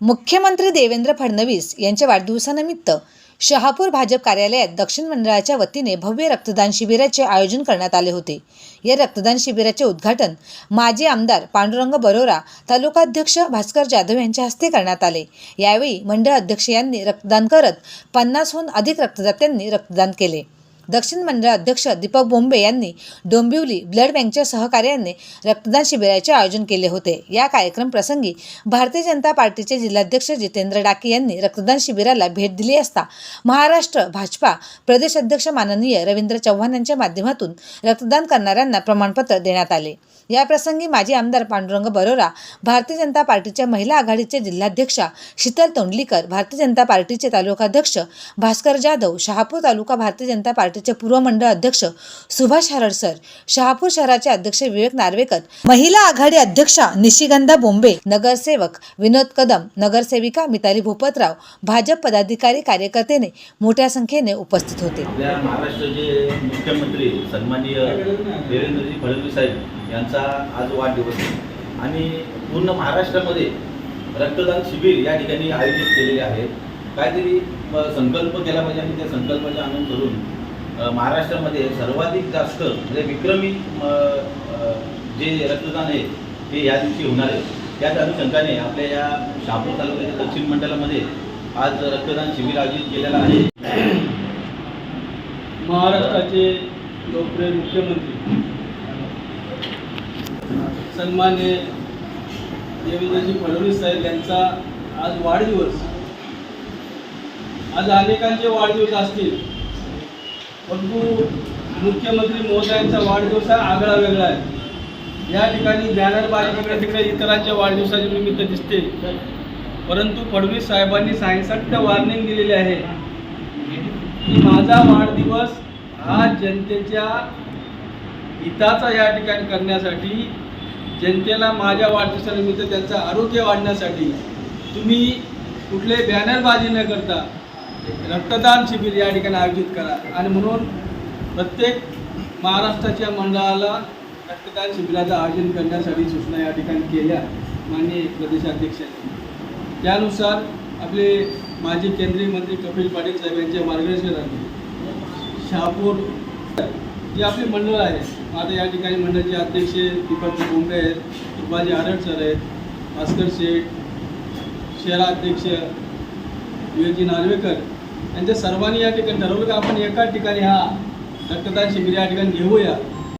मुख्यमंत्री देवेंद्र फडणवीस यांच्या वाढदिवसानिमित्त शहापूर भाजप कार्यालयात दक्षिण मंडळाच्या वतीने भव्य रक्तदान शिबिराचे आयोजन करण्यात आले होते. या रक्तदान शिबिराचे उद्घाटन माजी आमदार पांडुरंग बरोरा तालुकाध्यक्ष भास्कर जाधव यांच्या हस्ते करण्यात आले. यावेळी मंडळ अध्यक्ष यांनी रक्तदान करत पन्नासहून अधिक रक्तदात्यांनी रक्तदान केले. दक्षिण मंडळ अध्यक्ष दीपक बोंबे यांनी डोंबिवली ब्लड बँकच्या सहकार्याने रक्तदान शिबिराचे आयोजन केले होते. या कार्यक्रम प्रसंगी भारतीय जनता पार्टीचे जिल्हाध्यक्ष जितेंद्र डाके यांनी रक्तदान शिबिराला भेट दिली असता महाराष्ट्र भाजपा प्रदेश अध्यक्ष माननीय रवींद्र चव्हाण यांच्या माध्यमातून रक्तदान करणाऱ्यांना प्रमाणपत्र देण्यात आले. याप्रसंगी माजी आमदार पांडुरंग बरोरा भारतीय जनता पार्टीच्या महिला आघाडीचे जिल्हाध्यक्षा शीतल तोंडलीकर भारतीय जनता पार्टीचे तालुकाध्यक्ष भास्कर जाधव शहापूर तालुका भारतीय जनता पार्टीचे पूर्व मंडळ अध्यक्ष सुभाष हरडसर शहापूर शहराचे अध्यक्ष विवेक नार्वेकर महिला आघाडी अध्यक्षा निशिगंधा बोंबे नगरसेवक विनोद कदम नगरसेविका मिताली भूपतराव भाजप पदाधिकारी कार्यकर्तेने मोठ्या संख्येने उपस्थित होते. महाराष्ट्राचे मुख्यमंत्री सन्माननीय देवेंद्रजी फडणवीस साहेब यांचा आज वाढदिवस आहे. आणि पूर्ण महाराष्ट्रामध्ये रक्तदान शिबिर या ठिकाणी आयोजित केलेले आहे. काहीतरी संकल्प केला पाहिजे आणि त्या संकल्पाचा आनंद करून महाराष्ट्रामध्ये सर्वाधिक जास्त म्हणजे विक्रमी जे रक्तदान आहे ते या दिवशी होणार आहे. त्याच अनुषंगाने आपल्या या शहापूर तालुक्याच्या दक्षिण मंडळामध्ये आज रक्तदान शिबिर आयोजित केलेलं आहे. महाराष्ट्राचे लोकप्रिय मुख्यमंत्री सन्मान्य देवेंद्रजी फडणवीस साहेब यांचा आज वाढदिवस. आज अनेकांचे वाढदिवस असतील. परंतु मुख्यमंत्री महोदयांचा वाढदिवस हा आगळा वेगळा आहे. या ठिकाणी बॅनरबाजी इकडे तिकडे इतरांच्या वाढदिवसाचे निमित्त दिसते. परंतु फडणवीस साहेबांनी सायन्सक्त वॉर्निंग दिलेली आहे. की माझा वाढदिवस हा जनतेच्या हिताचा या ठिकाणी करण्यासाठी जनतेला माझ्या वाढदिवसानिमित्त त्यांचं आरोग्य वाढण्यासाठी तुम्ही कुठले बॅनरबाजी न करता रक्तदान शिबिर या ठिकाणी आयोजित करा. आणि म्हणून प्रत्येक महाराष्ट्राच्या मंडळाला रक्तदान शिबिराचं आयोजन करण्यासाठी सूचना या ठिकाणी केल्या माननीय प्रदेशाध्यक्षांनी त्यानुसार आपले माजी केंद्रीय मंत्री कपिल पाटील साहेब यांच्या मार्गदर्शनाने शहापूर जे आपले मंडळ आहे. आता या ठिकाणी मंडळाचे अध्यक्ष दीपक बोंबे आहेत सुभाजी आरड सर आहेत भास्कर शेठ शहराध्यक्ष युजी नार्वेकर. यांच्या सर्वांनी या ठिकाणी ठरवलं की आपण एका ठिकाणी हा रक्तदान शिबिर या ठिकाणी घेऊया.